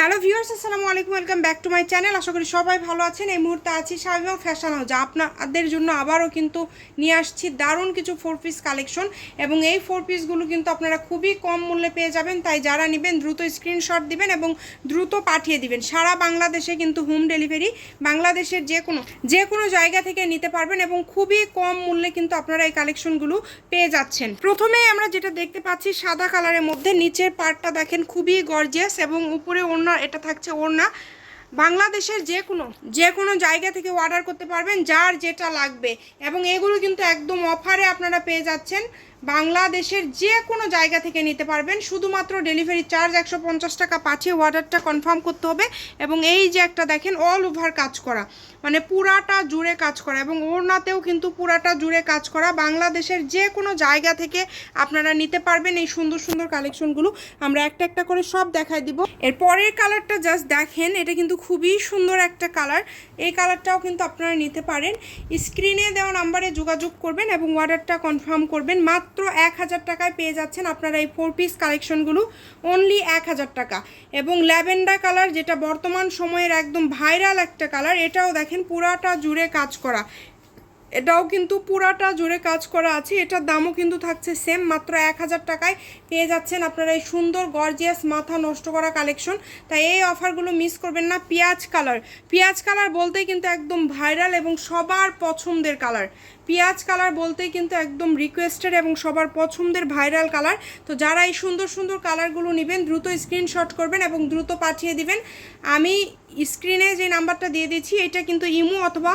Hello viewers, আসসালামু আলাইকুম, welcome back to my channel. আশা করি সবাই ভালো আছেন। এই মুহূর্তে আছি শামিমা ফ্যাশন হাউস। আপনাদের জন্য আবারও কিন্তু নিয়ে আসছি দারুণ কিছু ফোর পিস কালেকশন এবং এই ফোর পিসগুলো কিন্তু আপনারা খুবই কম মূল্যে পেয়ে যাবেন। তাই যারা নেবেন, দ্রুত স্ক্রিনশট দিবেন এবং দ্রুত পাঠিয়ে দিবেন। সারা বাংলাদেশে কিন্তু হোম ডেলিভারি বাংলাদেশের যে কোনো যে কোনো জায়গা থেকে নিতে পারবেন এবং খুবই কম মূল্যে কিন্তু আপনারা এই কালেকশনগুলো পেয়ে যাচ্ছেন। প্রথমেই আমরা যেটা দেখতে পাচ্ছি, সাদা কালারের মধ্যে নিচের পার্টটা দেখেন খুবই গর্জিয়াস এবং উপরে ওড়না এটা থাকছে ওড়না। বাংলাদেশের যে কোনো যে কোনো জায়গা থেকে অর্ডার করতে পারবেন যার যেটা লাগবে। এবং এগুলো কিন্তু একদম অফারে আপনারা পেয়ে যাচ্ছেন। বাংলাদেশের যে কোনো জায়গা থেকে নিতে পারবেন। শুধুমাত্র ডেলিভারি চার্জ একশো পঞ্চাশ টাকা পাঠিয়ে অর্ডারটা কনফার্ম করতে হবে। এবং এই যে একটা দেখেন অল ওভার কাজ করা। মানে পুরাটা জুড়ে কাজ করা। এবং ওড়নাতেও কিন্তু পুরাটা জুড়ে কাজ করা। বাংলাদেশের যে কোনো জায়গা থেকে আপনারা নিতে পারবেন এই সুন্দর সুন্দর কালেকশনগুলো আমরা একটা একটা করে সব দেখাই দিব। এর পরের কালারটা জাস্ট দেখেন, এটা কিন্তু খুবই সুন্দর একটা কালার এই কালারটাও কিন্তু আপনারা নিতে পারেন। স্ক্রিনে দেওয়া নাম্বারে যোগাযোগ করবেন এবং অর্ডারটা কনফার্ম করবেন। মাত্র এক হাজার টাকায় পেয়ে যাচ্ছেন আপনারা এই ফোর পিস কালেকশনগুলো অনলি এক হাজার টাকা। এবং ল্যাভেন্ডার কালার যেটা বর্তমান সময়ের একদম ভাইরাল একটা কালার এটাও দেখেন পুরাটা জুড়ে কাজ করা। এটাও কিন্তু পুরাটা জুড়ে কাজ করা আছে। এটার দামও কিন্তু থাকছে সেম মাত্র এক হাজার টাকায় পেয়ে যাচ্ছেন আপনারা এই সুন্দর গর্জিয়াস মাথা নষ্ট করা কালেকশন তাই এই অফারগুলো মিস করবেন না। পেঁয়াজ কালার পেঁয়াজ কালার বলতেই কিন্তু একদম ভাইরাল এবং সবার পছন্দের কালার পেঁয়াজ কালার বলতেই কিন্তু একদম রিকোয়েস্টেড এবং সবার পছন্দের ভাইরাল কালার তো যারা এই সুন্দর সুন্দর কালারগুলো নেবেন, দ্রুত স্ক্রিনশট করবেন এবং দ্রুত পাঠিয়ে দিবেন। আমি স্ক্রিনে যে নাম্বারটা দিয়ে দিচ্ছি, এটা কিন্তু ইমো অথবা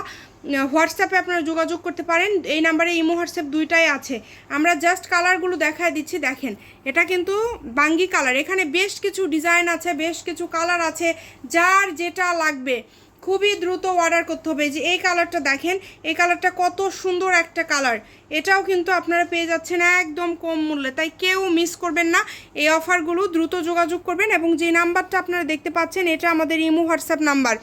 হোয়াটসঅ্যাপে আপনারা যোগাযোগ করতে পারেন। এই নাম্বারে ইমো, হোয়াটসঅ্যাপ দুইটাই আছে। আমরা জাস্ট কালারগুলো দেখায় দিচ্ছি, দেখেন। এটা কিন্তু বাঙ্গি কালার এখানে বেশ কিছু ডিজাইন আছে, বেশ কিছু কালার আছে, যার যেটা লাগবে। খুবই দ্রুত অর্ডার করতে হবে। যে এই কালারটা দেখেন, এই কালারটা কত সুন্দর একটা কালার এটাও কিন্তু আপনারা পেয়ে যাচ্ছেন একদম কম মূল্যে। তাই কেউ মিস করবেন না। এই অফারগুলো দ্রুত যোগাযোগ করবেন এবং যে নাম্বারটা আপনারা দেখতে পাচ্ছেন, এটা আমাদের ইমো হোয়াটসঅ্যাপ নাম্বার।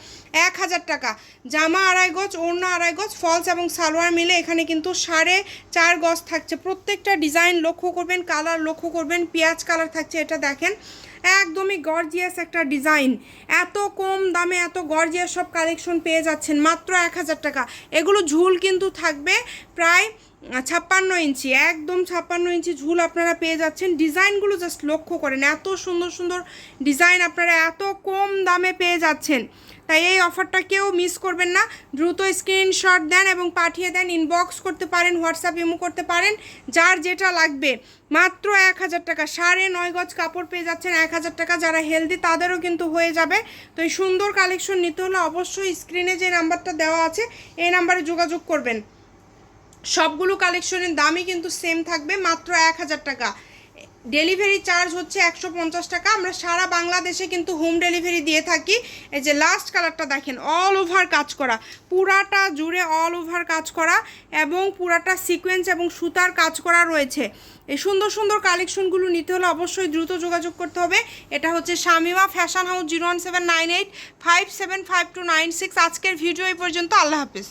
এক হাজার টাকা। জামা আড়াই গজ, ওড়না আড়াই গজ, ফলস এবং সালোয়ার মিলে এখানে কিন্তু সাড়ে চার গজ থাকছে। প্রত্যেকটা ডিজাইন লক্ষ্য করবেন, কালার লক্ষ্য করবেন, পেঁয়াজ কালার থাকছে, এটা দেখেন। একদমই গর্জিয়াস একটা ডিজাইন। এত কম দামে এত গর্জিয়াস সব কালেকশন পেয়ে যাচ্ছেন। মাত্র এক হাজার টাকা। এগুলো ঝুল কিন্তু থাকবে। প্রায় ছাপ্পান্ন ইঞ্চি, একদম ছাপ্পান্ন ইঞ্চি ঝুল আপনারা পেয়ে যাচ্ছেন। ডিজাইনগুলো জাস্ট লক্ষ্য করেন, এত সুন্দর সুন্দর ডিজাইন আপনারা এত কম দামে পেয়ে যাচ্ছেন। তাই এই অফারটা কেউ মিস করবেন না। দ্রুত স্ক্রিনশট দেন এবং পাঠিয়ে দেন ইনবক্স করতে পারেন হোয়াটসঅ্যাপ ইমো করতে পারেন, যার যেটা লাগবে। মাত্র এক হাজার টাকা, সাড়ে নয় গজ কাপড় পেয়ে যাচ্ছেন এক হাজার টাকা। যারা হেলদি তাদেরও কিন্তু হয়ে যাবে। তো এই সুন্দর কালেকশন নিতে হলে অবশ্যই স্ক্রিনে যে নাম্বারটা দেওয়া আছে, এই নাম্বারে যোগাযোগ করবেন। সবগুলো কালেকশনের দামই কিন্তু সেম থাকবে, মাত্র এক হাজার টাকা। ডেলিভারি চার্জ হচ্ছে একশো পঞ্চাশ টাকা। আমরা সারা বাংলাদেশে কিন্তু হোম ডেলিভারি দিয়ে থাকি। এই যে লাস্ট কালারটা দেখেন অল ওভার কাজ করা। পুরাটা জুড়ে অল ওভার কাজ করা এবং পুরাটা সিকোয়েন্স এবং সুতার কাজ করা রয়েছে। এই সুন্দর সুন্দর কালেকশনগুলো নিতে হলে অবশ্যই দ্রুত যোগাযোগ করতে হবে। এটা হচ্ছে Shamima fashion house zero one seven nine eight five seven five two nine six আজকের ভিডিও এই পর্যন্ত। আল্লাহ হাফিজ।